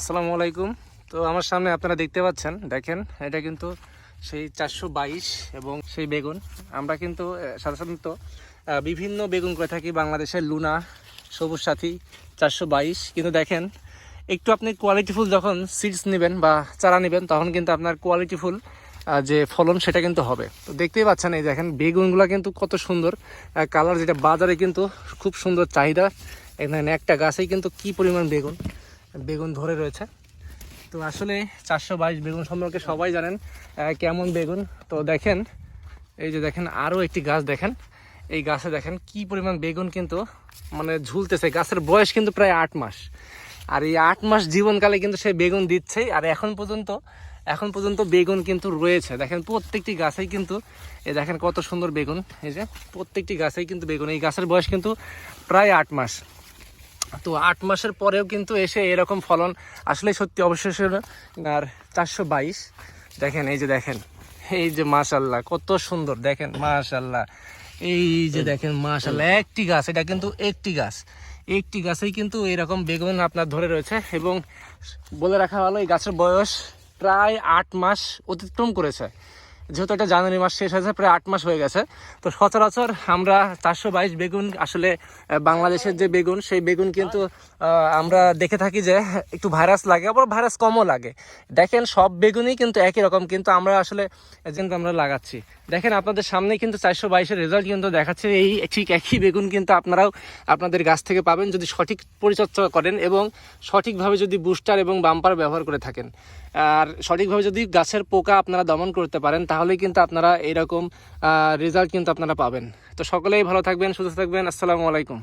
আসসালামু আলাইকুম। তো আমার সামনে আপনারা দেখতে পাচ্ছেন, দেখেন, এটা কিন্তু সেই চারশো বাইশ এবং সেই বেগুন। আমরা কিন্তু সাধারণত বিভিন্ন বেগুন করে থাকি বাংলাদেশের লুনা, সবুজ সাথী, চারশো বাইশ। কিন্তু দেখেন, একটু আপনি কোয়ালিটিফুল যখন সিডস নেবেন বা চারা নেবেন, তখন কিন্তু আপনার কোয়ালিটিফুল যে ফলন সেটা কিন্তু হবে। তো দেখতেই পাচ্ছেন, এই দেখেন, বেগুনগুলো কিন্তু কত সুন্দর। কালার যেটা বাজারে কিন্তু খুব সুন্দর চাহিদা। এখানে একটা গাছেই কিন্তু কি পরিমাণ বেগুন। বেগুন ধরে রয়েছে। তো আসলে চারশো বাইশ বেগুন সম্পর্কে সবাই জানেন কেমন বেগুন। তো দেখেন, এই যে দেখেন, আরও একটি গাছ দেখেন। এই গাছে দেখেন কি পরিমাণ বেগুন কিন্তু মানে ঝুলতেছে। গাছের বয়স কিন্তু প্রায় আট মাস। আর এই আট মাস জীবনকালে কিন্তু সে বেগুন দিচ্ছেই। আর এখন পর্যন্ত এখন পর্যন্ত বেগুন কিন্তু রয়েছে। দেখেন, প্রত্যেকটি গাছেই কিন্তু, এই দেখেন কত সুন্দর বেগুন। এই যে প্রত্যেকটি গাছেই কিন্তু বেগুন। এই গাছের বয়স কিন্তু প্রায় আট মাস। তো আট মাসের পরেও কিন্তু এসে এরকম ফলন আসলে সত্যি অবশেষে আর চারশো বাইশ। দেখেন, এই যে দেখেন, এই যে মাশাল্লাহ, কত সুন্দর, দেখেন, মাশাল্লাহ। এই যে দেখেন, মাশাল্লাহ, একটি গাছ, এটা কিন্তু একটি গাছ। একটি গাছেই কিন্তু এরকম বেগুন আপনার ধরে রয়েছে এবং বলে রাখা ভালো, এই গাছের বয়স প্রায় আট মাস অতিক্রম করেছে। যেহেতু এটা জানুয়ারি মাস শেষ হয়েছে, প্রায় আট মাস হয়ে গেছে, তো সচরাচর আমরা চারশো বাইশ বেগুন আসলে বাংলাদেশের যে বেগুন, সেই বেগুন কিন্তু আমরা দেখে থাকি যে একটু ভাইরাস লাগে, আবার ভাইরাস কমও লাগে। দেখেন সব বেগুনই কিন্তু একই রকম, কিন্তু আমরা আসলে কিন্তু আমরা লাগাচ্ছি। দেখেন আপনাদের সামনে কিন্তু চারশো বাইশের রেজাল্ট কিন্তু দেখাচ্ছে, এই ঠিক একই বেগুন কিন্তু আপনারাও আপনাদের গাছ থেকে পাবেন যদি সঠিক পরিচর্যা করেন এবং সঠিকভাবে যদি বুস্টার এবং বাম্পার ব্যবহার করে থাকেন। আর সঠিকভাবে যদি গাছের পোকা আপনারা দমন করতে পারেন তাহলেই কিন্তু আপনারা এরকম রেজাল্ট কিন্তু আপনারা পাবেন। তো সকলেই ভালো থাকবেন, সুস্থ থাকবেন। আসসালামু আলাইকুম।